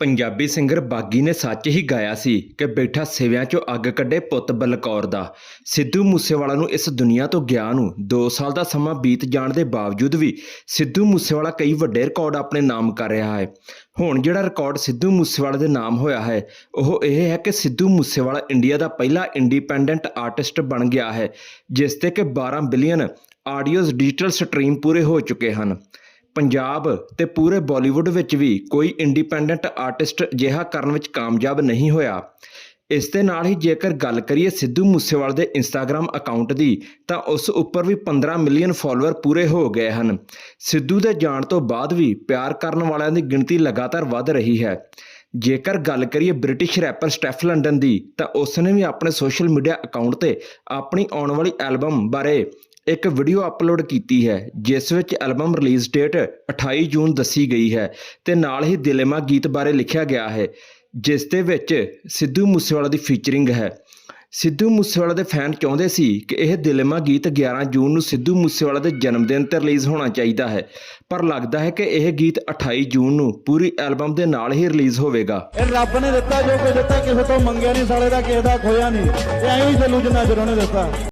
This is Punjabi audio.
ਪੰਜਾਬੀ ਸਿੰਗਰ ਬਾਗੀ ਨੇ ਸੱਚ ਹੀ ਗਾਇਆ ਸੀ ਕਿ ਬੈਠਾ ਸਿਵਿਆਂ 'ਚੋਂ ਅੱਗ ਕੱਢੇ ਪੁੱਤ ਬਲਕੌਰ ਦਾ। ਸਿੱਧੂ ਮੂਸੇਵਾਲਾ ਨੂੰ ਇਸ ਦੁਨੀਆ ਤੋਂ ਗਿਆ ਨੂੰ 2 ਸਾਲ ਦਾ ਸਮਾਂ ਬੀਤ ਜਾਣ ਦੇ ਬਾਵਜੂਦ ਵੀ ਸਿੱਧੂ ਮੂਸੇਵਾਲਾ ਕਈ ਵੱਡੇ ਰਿਕਾਰਡ ਆਪਣੇ ਨਾਮ ਕਰ ਰਿਹਾ ਹੈ। ਹੁਣ ਜਿਹੜਾ ਰਿਕਾਰਡ ਸਿੱਧੂ ਮੂਸੇਵਾਲਾ ਦੇ ਨਾਮ ਹੋਇਆ ਹੈ, ਉਹ ਇਹ ਹੈ ਕਿ ਸਿੱਧੂ ਮੂਸੇਵਾਲਾ ਇੰਡੀਆ ਦਾ ਪਹਿਲਾ ਇੰਡੀਪੈਂਡੈਂਟ ਆਰਟਿਸਟ ਬਣ ਗਿਆ ਹੈ, ਜਿਸ ਤੇ ਕਿ 12 ਬਿਲੀਅਨ ਆਡੀਓਜ਼ ਡਿਜੀਟਲ ਸਟ੍ਰੀਮ ਪੂਰੇ ਹੋ ਚੁੱਕੇ ਹਨ। ਪੰਜਾਬ ਤੇ ਪੂਰੇ ਬਾਲੀਵੁੱਡ ਵਿੱਚ ਵੀ ਕੋਈ ਇੰਡੀਪੈਂਡੈਂਟ ਆਰਟਿਸਟ ਅਜਿਹਾ ਕਰਨ ਵਿੱਚ ਕਾਮਯਾਬ ਨਹੀਂ ਹੋਇਆ। ਇਸ ਦੇ ਨਾਲ ਹੀ ਜੇਕਰ ਗੱਲ ਕਰੀਏ ਸਿੱਧੂ ਮੂਸੇਵਾਲੇ ਦੇ ਇੰਸਟਾਗ੍ਰam ਅਕਾਊਂਟ ਦੀ, ਤਾਂ ਉਸ ਉੱਪਰ ਵੀ 15 ਮਿਲੀਅਨ ਫਾਲੋਅਰ ਪੂਰੇ ਹੋ ਗਏ ਹਨ। ਸਿੱਧੂ ਦੇ ਜਾਣ ਤੋਂ ਬਾਅਦ ਵੀ ਪਿਆਰ ਕਰਨ ਵਾਲਿਆਂ ਦੀ ਗਿਣਤੀ ਲਗਾਤਾਰ ਵੱਧ ਰਹੀ ਹੈ। ਜੇਕਰ ਗੱਲ ਕਰੀਏ ਬ੍ਰਿਟਿਸ਼ ਰੈਪਰ ਸਟੈਫ ਲੰਡਨ ਦੀ, ਤਾਂ ਉਸ ਨੇ ਵੀ ਆਪਣੇ ਸੋਸ਼ਲ ਮੀਡੀਆ ਅਕਾਊਂਟ ਤੇ ਆਪਣੀ ਆਉਣ ਵਾਲੀ ਐਲਬਮ ਬਾਰੇ ਇੱਕ ਵੀਡੀਓ ਅਪਲੋਡ ਕੀਤੀ ਹੈ, ਜਿਸ ਵਿੱਚ ਐਲਬਮ ਰਿਲੀਜ਼ ਡੇਟ 28 ਜੂਨ ਦੱਸੀ ਗਈ ਹੈ ਤੇ ਨਾਲ ਹੀ ਦਿਲੇਮਾ ਗੀਤ ਬਾਰੇ ਲਿਖਿਆ ਗਿਆ ਹੈ, ਜਿਸ ਦੇ ਵਿੱਚ ਸਿੱਧੂ ਮੂਸੇਵਾਲਾ ਦੀ ਫੀਚਰਿੰਗ ਹੈ। ਸਿੱਧੂ ਮੂਸੇਵਾਲਾ ਦੇ ਫੈਨ ਚਾਹੁੰਦੇ ਸੀ ਕਿ ਇਹ ਦਿਲਮਾ ਗੀਤ 11 ਜੂਨ ਨੂੰ ਸਿੱਧੂ ਮੂਸੇਵਾਲਾ ਦੇ ਜਨਮ ਦਿਨ ਤੇ ਰਿਲੀਜ਼ ਹੋਣਾ ਚਾਹੀਦਾ ਹੈ, ਪਰ ਲੱਗਦਾ ਹੈ ਕਿ ਇਹ ਗੀਤ 28 ਜੂਨ ਨੂੰ ਪੂਰੀ ਐਲਬਮ ਦੇ ਨਾਲ ਹੀ ਰਿਲੀਜ਼ ਹੋਵੇਗਾ। ਇਹ ਰੱਬ ਨੇ ਦਿੱਤਾ ਜੋ ਕੁਝ ਦਿੱਤਾ, ਕਿਸੇ ਤੋਂ ਮੰਗਿਆ ਨਹੀਂ, ਸਾਲੇ ਦਾ ਕਿਸੇ ਦਾ ਖੋਇਆ ਨਹੀਂ। ਇਹ ਐਂ ਹੀ ਚੱਲੂ ਜਿੰਨਾ ਚਿਰ ਉਹਨੇ ਦਿੱਤਾ।